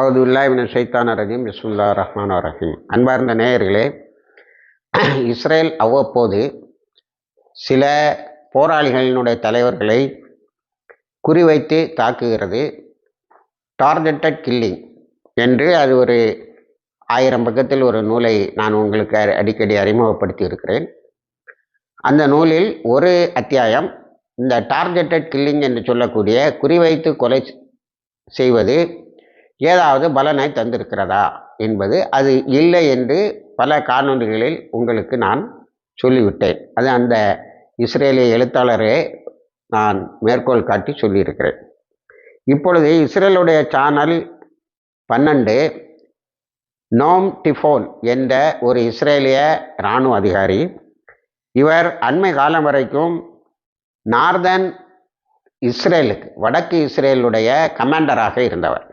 அவுதுல்லாஹிமின் சைத்தான ரஹீம் பிஸ்முல்லா ரஹ்மான் ரஹீம். அன்பார்ந்த நேயர்களே இஸ்ரேல் அவ்வப்போது சில போராளிகளினுடைய தலைவர்களை குறிவைத்து தாக்குகிறது. டார்கெட்டட் கில்லிங் என்று அது ஒரு ஆயிரம் பக்கத்தில் ஒரு நூலை நான் உங்களுக்கு அடிக்கடி அறிமுகப்படுத்தி இருக்கிறேன். அந்த நூலில் ஒரு அத்தியாயம் இந்த டார்கெட்டட் கில்லிங் என்று சொல்லக்கூடிய குறிவைத்து கொலை செய்வது ஏதாவது பலனை தந்திருக்கிறதா என்பது அது இல்லை என்று பல காணொலிகளில் உங்களுக்கு நான் சொல்லிவிட்டேன். அது அந்த இஸ்ரேலிய எழுத்தாளரே நான் மேற்கோள் காட்டி சொல்லியிருக்கிறேன். இப்பொழுது இஸ்ரேலுடைய சேனல் பன்னெண்டு நோம் டிஃபோன் என்ற ஒரு இஸ்ரேலிய இராணுவ அதிகாரி இவர் அண்மை காலம் வரைக்கும் நார்தன் இஸ்ரேலுக்கு வடக்கு இஸ்ரேலுடைய கமாண்டராக இருந்தவர்.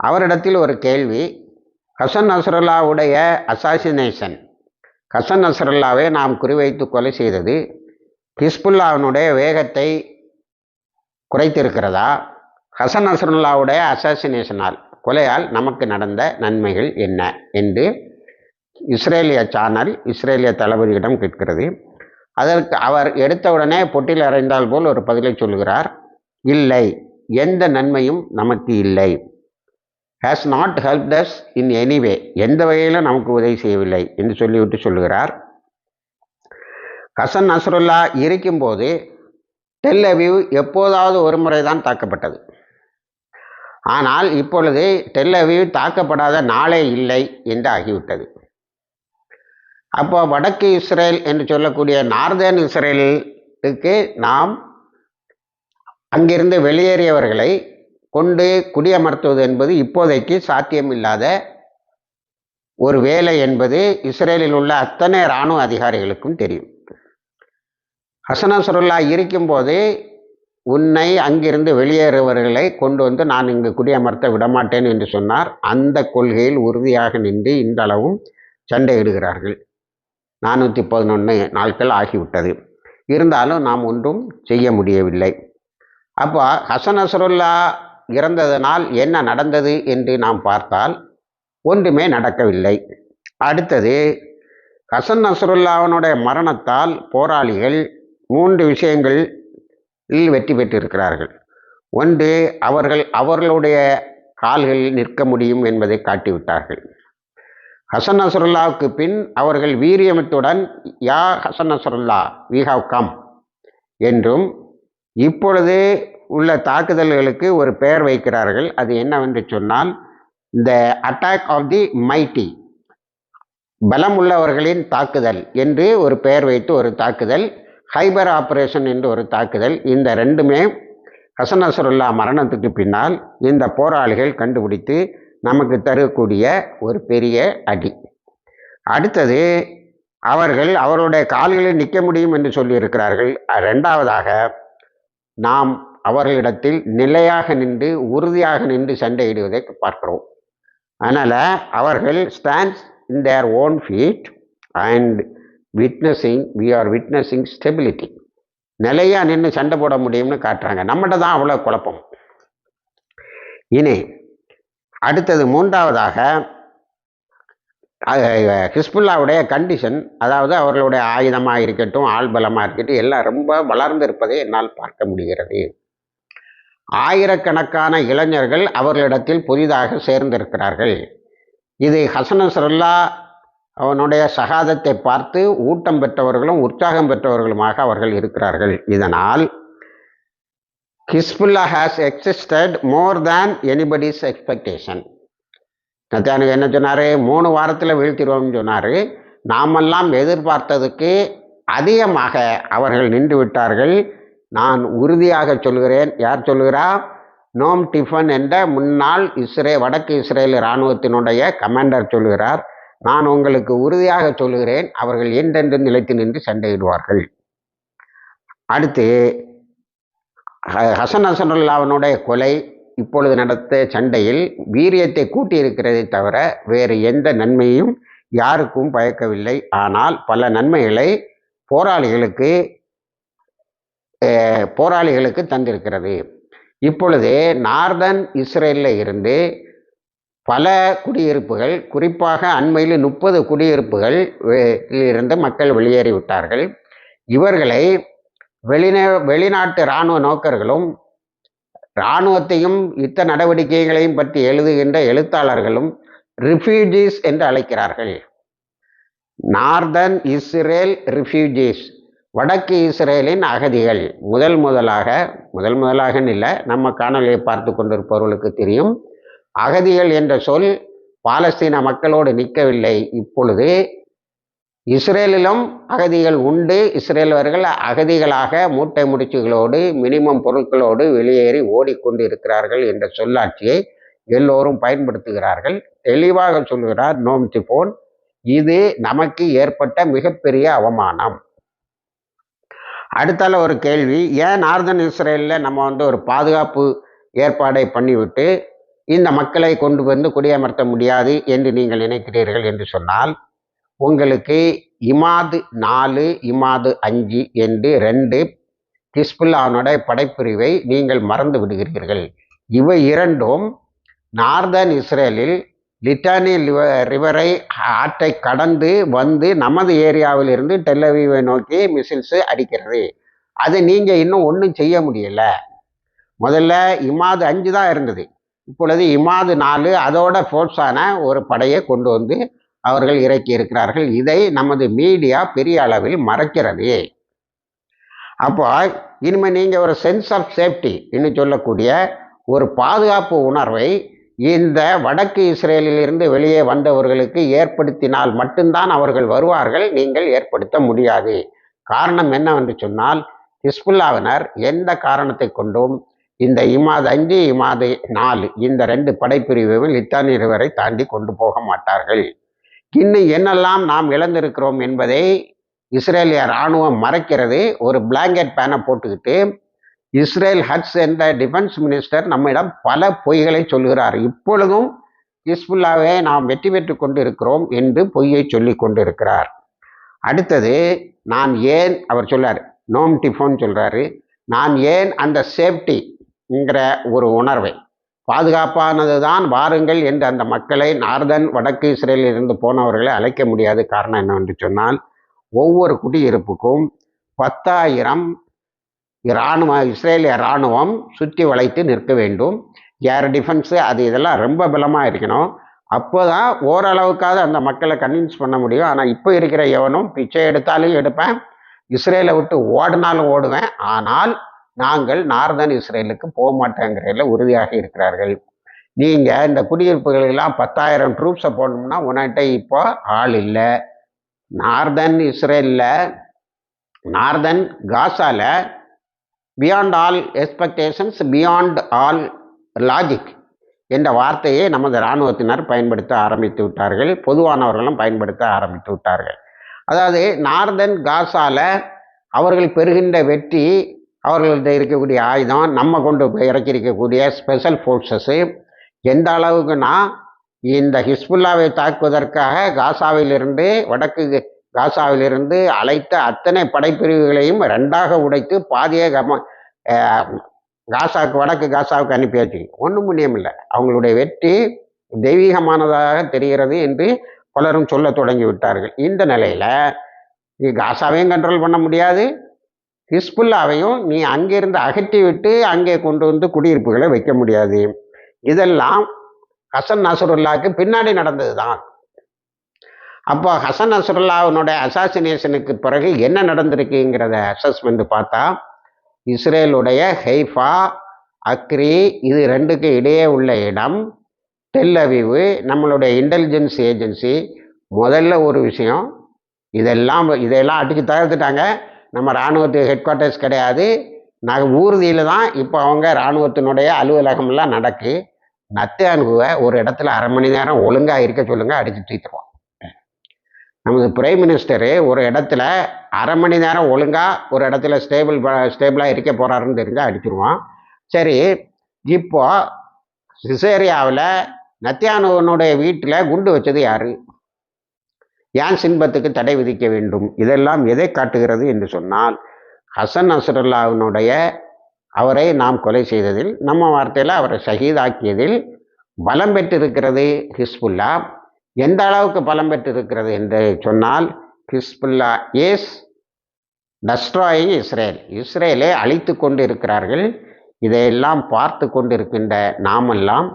அவரிடத்தில் ஒரு கேள்வி. ஹசன் நசரல்லாவுடைய அசாசினேஷன் ஹசன் நசரல்லாவை நாம் குறிவைத்து கொலை செய்தது ஹிஸ்புல்லாவினுடைய வேகத்தை குறைத்திருக்கிறதா? ஹசன் நசருல்லாவுடைய அசாசினேஷனால் கொலையால் நமக்கு நடந்த நன்மைகள் என்ன? என்று இஸ்ரேலிய சேனல் இஸ்ரேலிய தளபதியிடம் கேட்கிறது. அதற்கு அவர் எடுத்தவுடனே பொட்டில் அறைந்தால் போல் ஒரு பதிலை சொல்கிறார் இல்லை எந்த நன்மையும் நமக்கு இல்லை. Has not help us in anyway எந்த வகையிலும் நமக்கு உதவி செய்யவில்லை என்று சொல்லிவிட்டு சொல்லுகிறார். ஹசன் நசருல்லா இருக்கும்போது டெல் அவிவ் எப்போதாவது ஒரு முறை தான் தாக்கப்பட்டது. ஆனால் இப்பொழுது டெல் அவிவ் தாக்கப்படாத நாளே இல்லை என்று ஆகிவிட்டது. அப்போ வடக்கு இஸ்ரேல் என்று சொல்லக்கூடிய நார்தர்ன் இஸ்ரேலுக்கு நாம் அங்கிருந்து வெளியேறியவர்களை கொண்டு குடியமர்த்துவது என்பது இப்போதைக்கு சாத்தியமில்லாத ஒரு வேலை என்பது இஸ்ரேலில் உள்ள அத்தனை இராணுவ அதிகாரிகளுக்கும் தெரியும். ஹசனசுருல்லா இருக்கும்போது உன்னை அங்கிருந்து வெளியேறுபவர்களை கொண்டு வந்து நான் இங்கு குடியமர்த்த விடமாட்டேன் என்று சொன்னார். அந்த கொள்கையில் உறுதியாக நின்று இன்றளவும் சண்டையிடுகிறார்கள். நானூற்றி பதினொன்று நாட்கள் ஆகிவிட்டது. இருந்தாலும் நாம் ஒன்றும் செய்ய முடியவில்லை. அப்போ ஹசன் அசருல்லா இறந்ததனால் என்ன நடந்தது என்று நாம் பார்த்தால் ஒன்றுமே நடக்கவில்லை. அடுத்தது ஹசன் நசருல்லாவனுடைய மரணத்தால் போராளிகள் மூன்று விஷயங்களில் வெற்றி பெற்றிருக்கிறார்கள். ஒன்று அவர்கள் அவர்களுடைய கால்களில் நிற்க முடியும் என்பதை காட்டிவிட்டார்கள். ஹசன் நசருல்லாவுக்கு பின் அவர்கள் வீரியமத்துடன் யா Hassan Nasrallah we have come என்றும் இப்பொழுது உள்ள தாக்குதல்களுக்கு ஒரு பெயர் வைக்கிறார்கள். அது என்னவென்று சொன்னால் the attack of the mighty பலம் உள்ளவர்களின் தாக்குதல் என்று ஒரு பெயர் வைத்து ஒரு தாக்குதல் ஹைபர் ஆபரேஷன் என்று ஒரு தாக்குதல். இந்த ரெண்டுமே ஹசன் நஸ்ருல்லா மரணத்துக்கு பின்னால் இந்த போராளிகள் கண்டுபிடித்து நமக்கு தரக்கூடிய ஒரு பெரிய அடி. அடுத்தது அவர்கள் அவருடைய கால்களில் நிற்க முடியும் என்று சொல்லியிருக்கிறார்கள். ரெண்டாவதாக நாம் அவர்களிடத்தில் நிலையாக நின்று உறுதியாக நின்று சண்டையிடுவதை பார்க்கிறோம். அதனால் அவர்கள் stands in their own feet and witnessing we are witnessing stability நிலையாக நின்று சண்டை போட முடியும்னு காட்டுறாங்க. நம்மகிட்ட தான் அவ்வளோ குழப்பம். இனி அடுத்தது மூன்றாவதாக ஹிஸ்புல்லாவுடைய கண்டிஷன் அதாவது அவர்களுடைய ஆயுதமாக இருக்கட்டும் ஆள் பலமாக இருக்கட்டும் எல்லாம் ரொம்ப வளர்ந்து இருப்பதை என்னால் பார்க்க முடிகிறது. ஆயிரக்கணக்கான இளைஞர்கள் அவர்களிடத்தில் புதிதாக சேர்ந்திருக்கிறார்கள். இது ஹசன் அவனுடைய சகாதத்தை பார்த்து ஊட்டம் பெற்றவர்களும் உற்சாகம் பெற்றவர்களுமாக அவர்கள் இருக்கிறார்கள். இதனால் Hezbollah has existed more than anybody's expectation நத்தியானுக்கு என்ன சொன்னார்? மூணு வாரத்தில் வீழ்த்திடுவோம்னு சொன்னார். நாமெல்லாம் எதிர்பார்த்ததுக்கு அதிகமாக அவர்கள் நின்று விட்டார்கள். நான் உறுதியாக சொல்கிறேன். யார் சொல்கிறா நோம் டிஃபன் என்ற முன்னாள் இஸ்ரே வடக்கு இஸ்ரேல் இராணுவத்தினுடைய கமாண்டர் சொல்கிறார் நான் உங்களுக்கு உறுதியாக சொல்கிறேன் அவர்கள் என்றென்று நிலைத்து நின்று சண்டையிடுவார்கள். அடுத்து ஹ- ஹசன் ஹசனுல்லாவினுடைய கொலை இப்பொழுது நடத்த சண்டையில் வீரியத்தை கூட்டியிருக்கிறதை தவிர வேறு எந்த நன்மையும் யாருக்கும் பயக்கவில்லை. ஆனால் பல நன்மைகளை போராளிகளுக்கு போராளிகளுக்கு தந்திருக்கிறது. இப்பொழுது நார்தன் இஸ்ரேலில் இருந்து பல குடியிருப்புகள் குறிப்பாக அண்மையில் முப்பது குடியிருப்புகள் இருந்து மக்கள் வெளியேறிவிட்டார்கள் இவர்களை வெளிநே வெளிநாட்டு இராணுவ நோக்கர்களும் இராணுவத்தையும் யுத்த நடவடிக்கைகளையும் பற்றி எழுதுகின்ற எழுத்தாளர்களும் ரிஃப்யூஜிஸ் என்று அழைக்கிறார்கள். Northern Israel refugees. வடக்கு இஸ்ரேலின் அகதிகள். முதல் முதலாக முதல் முதலாக இல்லை நம்ம காணொலியை பார்த்து கொண்டிருப்பவர்களுக்கு தெரியும். அகதிகள் என்ற சொல் பாலஸ்தீன மக்களோடு நிற்கவில்லை. இப்பொழுது இஸ்ரேலிலும் அகதிகள் உண்டு. இஸ்ரேலவர்கள் அகதிகளாக மூட்டை முடிச்சுகளோடு மினிமம் பொருட்களோடு வெளியேறி ஓடிக்கொண்டிருக்கிறார்கள் என்ற சொல்லாட்சியை எல்லோரும் பயன்படுத்துகிறார்கள். தெளிவாக சொல்கிறார் நோம் திபோன் இது நமக்கு ஏற்பட்ட மிகப்பெரிய அவமானம். அடுத்தால ஒரு கேள்வி ஏன் நார்தன் இஸ்ரேலில் நம்ம வந்து ஒரு பாதுகாப்பு ஏற்பாடை பண்ணிவிட்டு இந்த மக்களை கொண்டு வந்து குடியமர்த்த முடியாது என்று நீங்கள் நினைக்கிறீர்கள் என்று சொன்னால் உங்களுக்கு இமாது நாலு இமாது அஞ்சு என்று ரெண்டு ஹிஸ்புல்லானோட படைப்பிரிவை நீங்கள் மறந்து விடுகிறீர்கள். இவை இரண்டும் நார்தன் இஸ்ரேலில் லிட்டானி ரிவரை ஆற்றை கடந்து வந்து நமது ஏரியாவில் இருந்து டெல்லவிவை நோக்கி மிசில்ஸு அடிக்கிறது. அது நீங்கள் இன்னும் ஒன்றும் செய்ய முடியல. முதல்ல இமாது அஞ்சு தான் இருந்தது. இப்பொழுது இமாது நாலு அதோட ஃபோர்ஸான ஒரு படையை கொண்டு வந்து அவர்கள் இறக்கி இருக்கிறார்கள். இதை நமது மீடியா பெரிய அளவில் மறைக்கிறது. அப்போ இனிமேல் நீங்கள் ஒரு சென்ஸ் ஆஃப் சேஃப்டி என்று சொல்லக்கூடிய ஒரு பாதுகாப்பு உணர்வை இந்த வடக்கு இஸ்ரேலிலிருந்து வெளியே வந்தவர்களுக்கு ஏற்படுத்தினால் மட்டும்தான் அவர்கள் வருவார்கள் நீங்கள் ஏற்படுத்த முடியாது. காரணம் என்னவென்று சொன்னால் ஹிஸ்புல்லாவினர் எந்த காரணத்தை கொண்டும் இந்த இமாத அஞ்சு இமாத நாலு இந்த ரெண்டு படைப்பிரிவுகள் லித்தானி வரை தாண்டி கொண்டு போக மாட்டார்கள். இன்னும் என்னெல்லாம் நாம் இழந்திருக்கிறோம் என்பதை இஸ்ரேலிய இராணுவம் மறைக்கிறது. ஒரு பிளாங்கெட் பேனை போட்டுக்கிட்டு இஸ்ரேல் ஹட்ஸ் என்ற டிஃபென்ஸ் மினிஸ்டர் நம்மிடம் பல பொய்களை சொல்கிறார். இப்பொழுதும் ஹிஸ்புல்லாவே நாம் வெற்றி பெற்று கொண்டு இருக்கிறோம் என்று பொய்யை சொல்லி கொண்டு இருக்கிறார் அடுத்தது நான் ஏன் அவர் சொல்லார் நோம் டிஃபோன் சொல்கிறாரு நான் ஏன் அந்த சேஃப்டிங்கிற ஒரு உணர்வை பாதுகாப்பானது தான் வாருங்கள் என்று அந்த மக்களை நார்தன் வடக்கு இஸ்ரேலில் இருந்து போனவர்களை அழைக்க முடியாத. காரணம் என்னவென்று சொன்னால் ஒவ்வொரு குடியிருப்புக்கும் பத்தாயிரம் இராணுவ இஸ்ரேலிய இராணுவம் சுற்றி வளைத்து நிற்க வேண்டும். ஏர் டிஃபென்ஸு அது இதெல்லாம் ரொம்ப பலமாக இருக்கணும். அப்போ தான் ஓரளவுக்காவது அந்த மக்களை கன்வின்ஸ் பண்ண முடியும். ஆனால் இப்போ இருக்கிற எவனும் பிச்சை எடுத்தாலும் எடுப்பேன். இஸ்ரேலை விட்டு ஓடினாலும் ஓடுவேன். ஆனால் நாங்கள் நார்தன் இஸ்ரேலுக்கு போக மாட்டேங்கிறதில் உறுதியாக இருக்கிறார்கள். நீங்கள் இந்த குடியிருப்புகளெல்லாம் பத்தாயிரம் ட்ரூப்ஸை போடணும்னா உன்கிட்ட இப்போ ஆள் இல்லை. நார்தன் இஸ்ரேலில் நார்தன் காசாவில் beyond all expectations beyond all logic என்ற வார்த்தையை நமது இராணுவத்தினர் பயன்படுத்த ஆரம்பித்து விட்டார்கள். பொதுவானவர்களும் பயன்படுத்த ஆரம்பித்து விட்டார்கள். அதாவது நார்தன் காசாவில் அவர்கள் பெறுகின்ற வெற்றி அவர்கள்ட்ட இருக்கக்கூடிய ஆயுதம் நம்ம கொண்டு போய் இறக்கியிருக்கக்கூடிய ஸ்பெஷல் ஃபோர்ஸஸ்ஸு எந்த அளவுக்குன்னா இந்த ஹிஸ்புல்லாவை தாக்குவதற்காக காசாவிலிருந்து வடக்கு காசாவிலிருந்து அழைத்த அத்தனை படைப்பிரிவுகளையும் ரெண்டாக உடைத்து பாதிய கம காசாவுக்கு வடக்கு காசாவுக்கு அனுப்பியாச்சு ஒன்றும் முடியமில்லை அவங்களுடைய வெற்றி தெய்வீகமானதாக தெரிகிறது என்று பலரும் சொல்ல தொடங்கி விட்டார்கள். இந்த நிலையில் நீ காசாவையும் கண்ட்ரோல் பண்ண முடியாது. ஹிஸ்புல்லாவையும் நீ அங்கிருந்து அகற்றி விட்டு அங்கே கொண்டு வந்து குடியிருப்புகளை வைக்க முடியாது. இதெல்லாம் ஹசன் நசருல்லாவுக்கு பின்னாடி நடந்தது தான் அப்போ ஹசன் நசருல்லாவினுடைய அசாசினேஷனுக்கு பிறகு என்ன நடந்திருக்குங்கிறத அசஸ்மெண்ட் பார்த்தா இஸ்ரேலுடைய ஹெய்ஃபா அக்ரி இது ரெண்டுக்கு இடையே உள்ள இடம். டெல்லவிவு நம்மளுடைய இன்டெலிஜென்ஸ் ஏஜென்சி முதல்ல ஒரு விஷயம் இதெல்லாம் இதெல்லாம் அடித்து தகர்த்துட்டாங்க. நம்ம இராணுவத்துக்கு ஹெட் குவார்ட்டர்ஸ் கிடையாது. நாங்கள் ஊர்தியில் தான் இப்போ அவங்க இராணுவத்தினுடைய அலுவலகம்லாம் நடக்கு. நத்தியானுவை ஒரு இடத்துல அரை மணி நேரம் ஒழுங்காக இருக்க சொல்லுங்கள் அடித்து தூக்கிடுவோம் நமது பிரைம் மினிஸ்டரு ஒரு இடத்துல அரை மணி நேரம் ஒழுங்காக ஒரு இடத்துல ஸ்டேபிள் ஸ்டேபிளாக இருக்க போகிறாருன்னு தெரிஞ்சால் அடிச்சிருவான். சரி இப்போ சிசேரியாவில் நத்தியானுவனுடைய வீட்டில் குண்டு வச்சது யார்? ஏன் சின்பத்துக்கு தடை விதிக்க வேண்டும்? இதெல்லாம் எதை காட்டுகிறது என்று சொன்னால் ஹசன் நசருல்லாவினுடைய அவரை நாம் கொலை செய்ததில் நம்ம வார்த்தையில் அவரை ஷஹீதாக்கியதில் பலம் பெற்றிருக்கிறது ஹிஸ்புல்லா. எந்த அளவுக்கு பலம் பெற்றிருக்கிறது என்று சொன்னால் ஹிஸ்புல்லா இஸ் டஸ்ட்ராயிங் இஸ்ரேல் இஸ்ரேலை அழித்து கொண்டு இருக்கிறார்கள் இதையெல்லாம் பார்த்து கொண்டிருக்கின்ற நாமெல்லாம்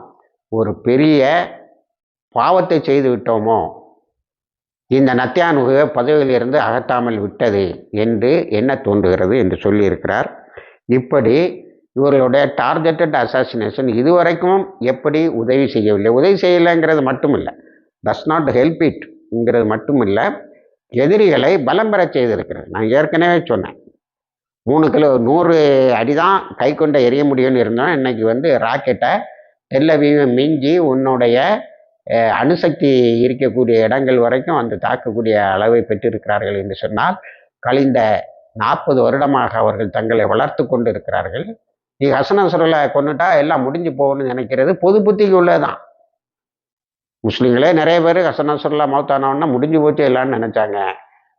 ஒரு பெரிய பாவத்தை செய்து விட்டோமோ? இந்த நத்தியானுக பதவியிலிருந்து அகற்றாமல் விட்டது என்று என்ன தோன்றுகிறது என்று சொல்லியிருக்கிறார். இப்படி இவர்களுடைய டார்கெட்டட் அசாசினேஷன் இதுவரைக்கும் எப்படி உதவி செய்யவில்லை. உதவி செய்யலைங்கிறது மட்டும் இல்லை டஸ் நாட் ஹெல்ப் இட்ங்கிறது மட்டும் இல்லை எதிரிகளை பலம் பெற செய்திருக்கிறது. நான் ஏற்கனவே சொன்னேன். மூணு கிலோ நூறு அடி தான் கை கொண்ட எரிய முடியும்னு இருந்தோம் இன்னைக்கு வந்து ராக்கெட்டை தெல்லவீவை மிஞ்சி உன்னுடைய அணுசக்தி இருக்கக்கூடிய இடங்கள் வரைக்கும் அந்த தாக்கக்கூடிய அளவை பெற்றிருக்கிறார்கள் என்று சொன்னால் கழிந்த நாற்பது வருடமாக அவர்கள் தங்களை வளர்த்து கொண்டு இருக்கிறார்கள் நீ ஹசனசுரலை கொண்டுட்டா எல்லாம் முடிஞ்சு போகணும்னு நினைக்கிறது பொது புத்திக்கு உள்ளதுதான். முஸ்லீம்களே நிறைய பேர் ஹசனசுரலா மௌத்தானவன்னா முடிஞ்சு போச்சு இல்லான்னு நினைச்சாங்க.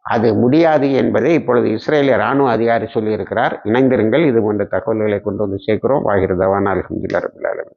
அது முடியாது என்பதை இப்பொழுது இஸ்ரேலிய ராணுவ அதிகாரி சொல்லியிருக்கிறார். இணைந்திருங்கள் இது போன்ற தகவல்களை கொண்டு வந்து சேர்க்கிறோம். வாகிருதவான் அலமதுல்லா ரபுல்லாலும்